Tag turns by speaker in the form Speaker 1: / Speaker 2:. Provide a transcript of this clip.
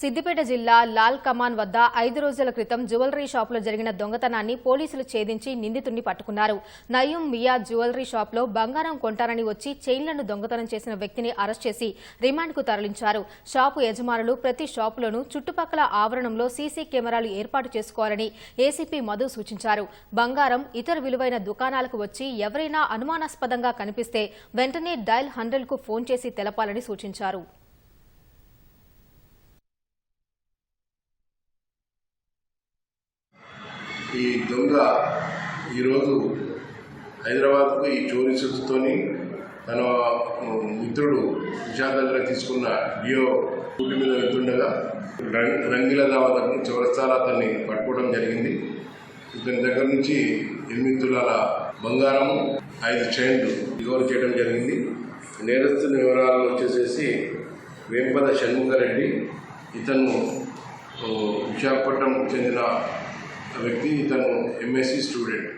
Speaker 1: సిద్దిపేట జిల్లా లాల్ కమాన్ వద్ద ఐదు రోజుల క్రితం జ్యువెలరీ షాపులో జరిగిన దొంగతనాన్ని పోలీసులు ఛేదించి నిందితుడిని పట్టుకున్నారు. నయూం మియా జ్యువెలరీ షాప్లో బంగారం కొంటారని వచ్చి చైన్లను దొంగతనం చేసిన వ్యక్తిని అరెస్ట్ చేసి రిమాండ్కు తరలించారు. షాపు యజమానులు ప్రతి షాపులోనూ చుట్టుపక్కల ఆవరణంలో సీసీ కెమెరాలు ఏర్పాటు చేసుకోవాలని ఏసీపీ మధు సూచించారు. బంగారం ఇతర విలువైన దుకాణాలకు వచ్చి ఎవరైనా అనుమానాస్పదంగా కనిపిస్తే వెంటనే డైల్ హండ్రెడ్కు ఫోన్ చేసి తెలపాలని సూచించారు.
Speaker 2: ఈ దొంగ ఈరోజు హైదరాబాద్కు ఈ చోరీ సుత్తుతోని తన మిత్రుడు విశాఖ దగ్గర తీసుకున్న డియో స్కూటీ మీద వెళ్తుండగా రం- రంగిల దావతకు చౌరస్తాల అతన్ని పట్టుకోవడం జరిగింది. ఇతని దగ్గర నుంచి ఎనిమిది తులాల బంగారము ఐదు చైన్లు రికవర్ చేయడం జరిగింది. నేరస్తుని వివరాలు వచ్చేసేసి వేంపద షణ్ముఖరెడ్డి ఇతను విశాఖపట్నం చెందిన చెందిన వ్యక్తి ఇతను ఎంఎస్సి స్టూడెంట్